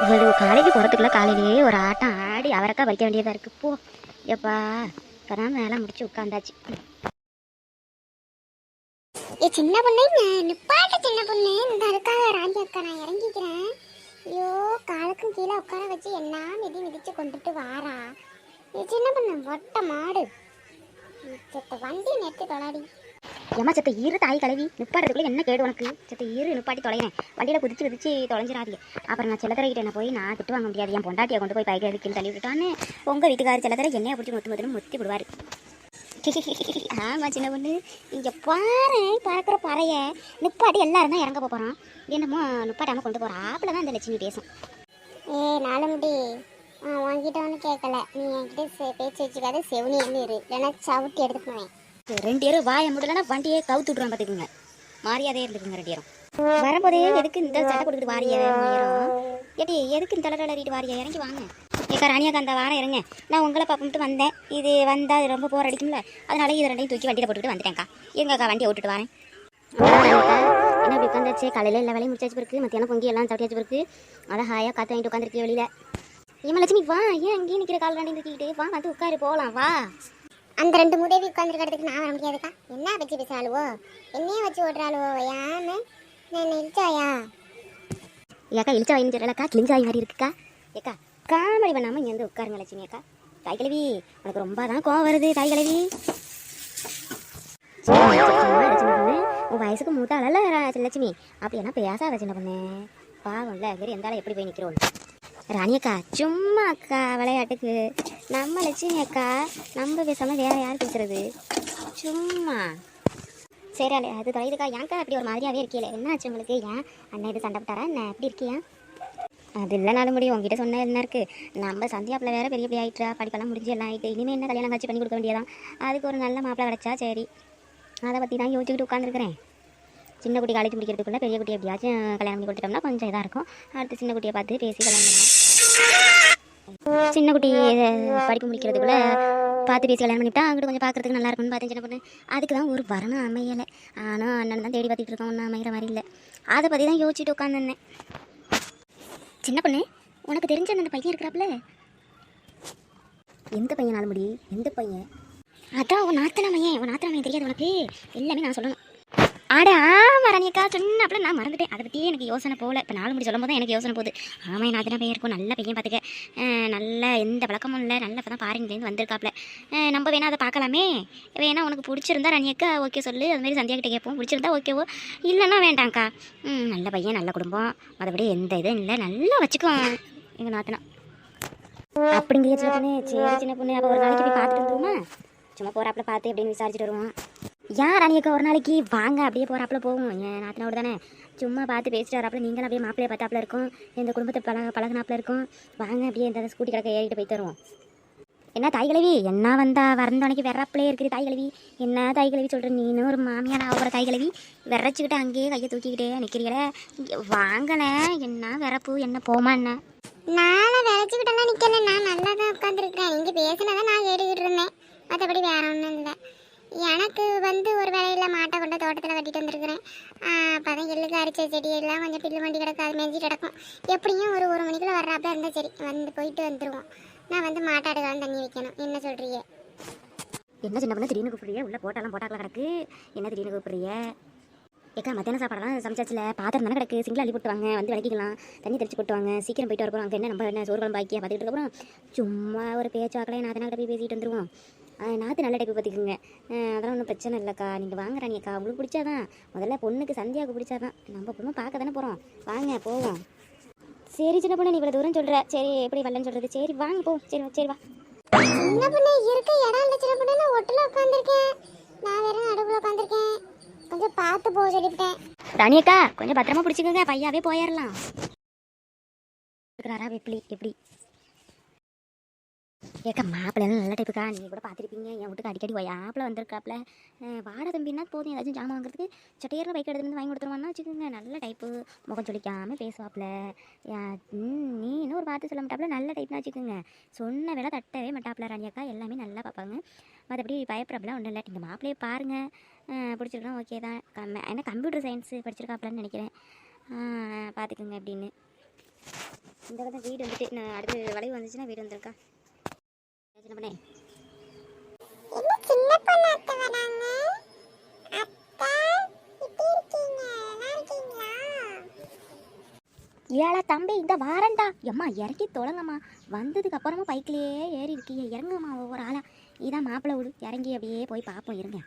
இவ்வளவு காலேஜ் போகிறதுக்குள்ள காலையிலேயே ஒரு ஆட்டம் ஆடி அவரைக்கா வைக்க வேண்டியதாக இருக்கு. போ. எப்பா இப்போதான் வேலை முடிச்சு உட்காந்தாச்சு. ஏ சின்ன பொண்ணு நிப்பாட்ட சின்ன பொண்ணு. இந்த அதுக்காக ராண்டி அக்கா நான் இறங்கிக்கிறேன். ஐயோ காலுக்கும் கீழே உட்கார வச்சு என்ன மிதி மிதிச்சு கொண்டுட்டு வாரா? ஏ சின்ன பொண்ணு ஒட்ட மாடு. வண்டி நெட்டு தொலாடி. ஏமா செத்த இரு தாய் கழுவி நிப்பாடுறதுக்குள்ள என்ன கேடு உனக்கு? செத்த இரு நிப்பாட்டி தொலைகிறேன் வண்டியில் குதிச்சு குதிச்சு தொலைஞ்சிடாதீங்க அப்புறம் நான் செல்லத்தரைக்கிட்ட என்ன போய் நான் திட்டு வாங்க முடியாது. என் பொண்டாட்டியை கொண்டு போய் பைக்கில் கீழே தள்ளி விட்டுட்டான்னு உங்கள் வீட்டுக்காரர் செல்லத்தரை என்னைய பிடிச்சி முத்து முத்துன்னு முத்தி விடுவார். ஆமாம் சின்ன பொண்ணு. இங்கே பாரு பார்க்குற பறைய நிப்பாட்டி எல்லாரும் தான் இறங்க போகிறோம் என்னமோ நிப்பாட்டாமல் கொண்டு போகிற ஆப்பில் தான் அந்த லட்சுமி பேசும். ஏ நாலு முடி உன்கிட்ட ஒன்றும் கேட்கல நீ என்கிட்ட பேச்சு வச்சுக்காத. செவனி என்ன இரு. இல்லைன்னா சவுட்டி எடுத்துக்குவேன் ரெண்டு பேரும் வாயை முடியலன்னா வண்டியே கவுத்து விட்ருவான் பார்த்துக்குங்க மாறியாதே இருந்துக்குங்க ரெண்டு பேரும் வரும்போதே எதுக்கு இந்த சட்டை கொடுத்துட்டு வாரிய முயறம்? எதுக்கு இந்த தலை தள்ளிட்டு வாரிய? இறங்கி வாங்க. ஏக்கா ராணியாக்கா அந்த வாரம் இறங்க நான் உங்களை பார்த்துட்டு வந்தேன். இது வந்தால் அது ரொம்ப போர் அடிக்கும்ல. அதனால இது ரெண்டையும் தூக்கி வண்டியில் போட்டுட்டு வந்துட்டேன்க்கா. எங்கக்கா வண்டியை விட்டுட்டு வரேன். என்ன இப்படி உட்காந்துச்சு காலையில் எல்லா வேலையும் முடிச்சாச்சு பிறகு மத்தியானம் பொங்கி எல்லாம் சாப்பிட்டாச்சு பிறகு அதான் ஹாயாக காற்று வாங்கிட்டு உட்காந்துருக்கு வெளியில். ஏமா லட்சுமி வா. ஏன் அங்கேயே நிற்கிற கால் ரெண்டையும் தூக்கிக்கிட்டு? வா வந்து உட்காரு போகலாம் வா. அந்த ரெண்டு முதவி உட்காந்துருக்கிறதுக்கு நான் வர முடியாதுக்கா? என்ன வச்சு பேசுறாளுவோ? என்னையே வச்சு ஓடுறாளுவோ? யான்னு? நான் நினைச்சாயா ஏக்கா இழிச்சாயின்னு சொல்லலக்கா கிழிஞ்சாய் மாதிரி இருக்குக்கா. ஏக்கா காமெடி பண்ணாமல் இங்கே வந்து உட்காருங்க லட்சுமி அக்கா. தாய் கிழவி உனக்கு ரொம்ப தான் கோவம் வருது தாய் கிழவி உன் வயசுக்கு மூத்தாளல்ல லட்சுமி? அப்படி என்ன பேசாத சின்ன பொண்ணு. பாவம்ல வேறு எந்த எப்படி போய் நிற்கிறோம் ராணி அக்கா சும்மா அக்கா விளையாட்டுக்கு. நம்ம லட்சுமி அக்கா நம்ம பேசாமல் வேறு யார் பேசுறது? சும்மா. சரி அலே அது தலைதுக்கா ஏன்க்கா அப்படி ஒரு மாதிரியாகவே இருக்கீல என்ன ஆச்சு உங்களுக்கு? ஏன் அண்ணன் இது சண்டை போட்டாரா? என்ன? எப்படி இருக்கியா? அது இல்லைனாலும் முடியும் உங்ககிட்ட சொன்ன என்ன இருக்கு? நம்ம சந்தியாப்பில் வேற பெரிய பெரிய ஆயிட்டா படிப்பெல்லாம் முடிஞ்சு எல்லாம் ஆகிட்டு இனிமேல் என்ன கல்யாணம் காட்சி பண்ணி கொடுக்க வேண்டியதான் அதுக்கு ஒரு நல்ல மாப்பிள்ளை கிடச்சா சரி. அதை பற்றி தான் யோசிச்சுக்கிட்டு உட்காந்துருக்கிறேன் சின்ன குட்டி காலேஜ் முடிக்கிறதுக்குள்ளே பெரிய குட்டி எப்படியாச்சும் கல்யாணம் பண்ணி கொடுத்துட்டோம்னா கொஞ்சம் இதாக இருக்கும். அடுத்து சின்ன குட்டியை பார்த்து பேசி கல்யாணம் பண்ணலாம். சின்ன குட்டி படிப்பு முடிக்கிறதுக்குள்ள பார்த்து பேசி கல்யாணம் பண்ணிவிட்டா அங்கிட்டு கொஞ்சம் பார்க்கறதுக்கு நல்லா இருக்கும்னு பார்த்தேன் சின்ன பொண்ணு. அதுக்கு தான் ஒரு வரணும் அமையலை. ஆனால் அண்ணன் தான் தேடி பார்த்துட்டு இருக்கோம். ஒன்றும் அமைகிற மாதிரி இல்லை. அதை பற்றி தான் யோசிச்சுட்டு உட்காந்துருந்தேன் சின்ன பொண்ணு உனக்கு தெரிஞ்ச அந்த பையன் இருக்கிறாப்புல? எந்த பையன் நாலு முடி எந்த பையன்? அதான் உன் நாத்தனா மையன் உன் நாத்தனா மையன் தெரியாது உனக்கு? எல்லாமே நான் சொல்லணும். அட ஆமா ரணியக்கா சொன்னாப்புல நான் மறந்துட்டேன். அதை பற்றியே எனக்கு யோசனை போகல. இப்போ நாலு முடி சொல்லும் போது எனக்கு யோசனை போகுது. ஆமாம் நான் நாத்தனா பையன் இருக்கும்? நல்ல பையன் பார்த்துக்க நல்ல எந்த பழக்கமும் இல்லை. நல்ல இப்போ தான் பாருங்கலேருந்து வந்திருக்காப்புல. நம்ம வேணா அதை பார்க்கலாமே. வேணா உனக்கு பிடிச்சிருந்தா ரணியக்கா ஓகே சொல்லு. அதுமாரி சந்தியா கிட்டே கேட்போம். பிடிச்சிருந்தா ஓகேவோ இல்லைன்னா வேண்டாம்க்கா. நல்ல பையன் நல்ல குடும்பம். மற்றபடி எந்த இதுவும் இல்லை. நல்லா வச்சுக்குவோம் எங்கள் நாத்தனா. அப்படிங்கிற சின்ன பொண்ணு. சரி சின்ன பொண்ணு. அப்போ ஒரு நாளைக்கு போய் பார்த்துட்டு வந்துருமா சும்மா போகிறாப்புல பார்த்து எப்படின்னு விசாரிச்சுட்டு வருவோம். யார் அன்னைக்கு ஒரு நாளைக்கு வாங்க அப்படியே போகிறாப்புல போவோம். என் நாத்தனோட தானே? சும்மா பார்த்து பேசிட்டு வராப்புல நீங்களும் அப்படியே மாப்பிள்ளைய பார்த்தாப்புல இருக்கும். இந்த குடும்பத்தை பழக பழகினாப்புல இருக்கும். வாங்க அப்படியே இந்த ஸ்கூட்டி கிடக்க ஏறிட்டு போய் தருவோம். என்ன தாய் கழுவி? என்ன வந்தா வரந்தோனைக்கு வெறப்பிலே இருக்குது தாய் கழுவி. என்ன தாய் கழுவி சொல்கிற நீனும் ஒரு மாமியார் ஆகிற தாய் கழுவி. விரைச்சிக்கிட்டு அங்கேயே கையை தூக்கிக்கிட்டே நிற்கிறீங்களே வாங்கண்ணே என்ன விறப்பு என்ன போமா என்ன? நானும் விளைச்சிக்கிட்டெல்லாம் நிற்கல நான் நல்லா தான் உட்காந்துருக்கேன் இங்கே பேசினதான் நான் ஏறிக்கிட்டு இருந்தேன். மற்றபடி வேற ஒன்றும் இல்லை. எனக்கு வந்து ஒரு வேலையில் மாட்டை கொண்டு தோட்டத்தில் கட்டிட்டு வந்திருக்கிறேன். அப்பதான் எள்ளுக்கு அரிச்ச செடி எல்லாம் கொஞ்சம் பில்லு வண்டி கிடக்கு அது மேய்ஞ்சி கிடக்கும். எப்படியும் ஒரு ஒரு மணிக்குள்ள வர்றாப்புல இருந்தால் சரி வந்து போயிட்டு வந்துடுவோம் நான் வந்து மாட்டாடுகான்னு தண்ணி வைக்கணும். என்ன சொல்கிறீங்க என்ன சின்ன பண்ண திடீர்னு கூப்பிடுறிய? உள்ள போட்டாலாம் போட்டாக்கலாம் கிடக்கு. என்ன திடீர்னு கூப்பிடுறிய? ஏக்கா மத்தியான சாப்பாடெல்லாம் சமைச்சாச்சில். பாத்திரம் தானே கிடக்கு. சிங்கிள் அள்ளி போட்டுவாங்க வந்து விளக்கிக்கலாம். தண்ணி தெளிச்சு போட்டுவாங்க சீக்கிரம் போயிட்டு வரப்போம் அங்கே என்ன நம்ம என்ன சோறு குழம்பு ஆக்கியா? பார்த்துக்கிட்டு இருக்கோம் சும்மா ஒரு பேச்சு வாக்கலையே நான் அதனால் போய் பேசிட்டு வந்துருவோம். நாற்று நல்ல டைப்பு பார்த்துக்குங்க. அதெல்லாம் ஒன்றும் பிரச்சனை இல்லைக்கா. நீங்கள் வாங்க ராணியக்கா உங்களுக்கு பிடிச்சாதான். முதல்ல பொண்ணுக்கு சந்தியாவுக்கு பிடிச்சாதான். நம்ம பொண்ணு பார்க்க தானே போகிறோம் வாங்க போவோம். சரி சின்ன பொண்ணு நீ இவ்வளோ தூரம் சொல்கிற சரி எப்படி வரலன்னு சொல்கிறது சரி வாங்க போ. சரி வா, சரி வா. சின்ன பொண்ணு இருக்க இடம் இல்லை சின்ன பொண்ணு. நான் ஒட்டில் உட்காந்துருக்கேன் நான் வேற நடுவில் உட்காந்துருக்கேன் கொஞ்சம் பார்த்து போக சொல்லிவிட்டேன். ராணியக்கா கொஞ்சம் பத்திரமா பிடிச்சிக்கோங்க. பையாவே போயிடலாம் இருக்கிறாரா எப்படி எப்படி? ஏக்கா மாப்பிள்ளை நல்ல டைப்புக்கா நீங்கள் கூட பார்த்துருப்பீங்க. என் வீட்டுக்கு அடிக்கடி ஆப்பில் வந்திருக்காப்புல. வாட வாடா தம்பின்னா போதும். ஏதாச்சும் ஜாமான் வாங்குறதுக்கு சட்டையரில் பைக் எடுத்துருந்து வந்து வாங்கி கொடுத்துருவான்னா வச்சுக்கோங்க. நல்ல டைப்பு முகம் சொல்லிக்காமல் பேசுவாப்புல. யா- ம், நீ இன்னும் ஒரு வார்த்தை சொல்ல மாட்டாப்புல. நல்ல டைப்னா வச்சுக்கோங்க. சொன்ன வேலை தட்டவே மாட்டாப்புல ராணியக்கா எல்லாமே நல்லா பார்ப்பாங்க. மற்றபடி பயப்படுறப்பெல்லாம் ஒன்றும் இல்லை. நீங்கள் மாப்பிள்ளையை பாருங்கள் பிடிச்சிருக்கோம் ஓகே தான். கம் ஏன்னா கம்ப்யூட்டர் சயின்ஸு படிச்சிருக்காப்லன்னு நினைக்கிறேன். பார்த்துக்குங்க அப்படின்னு. இந்த வீடு வந்துட்டு நான் அடுத்து வளைவு வந்துச்சுன்னா வீடு வந்திருக்கா? சின்ன பொண்ணு ஏழா தம்பி இந்த வாரண்டா எம்மா இறக்கி தொலங்கம்மா. வந்ததுக்கு அப்புறமா பைக்கிலேயே ஏறி இருக்கீங்க. இறங்குமா ஒவ்வொரு ஆளா. இதான் மாப்பிள்ளை விடு. இறங்கி அப்படியே போய் பார்ப்போம். இருங்க.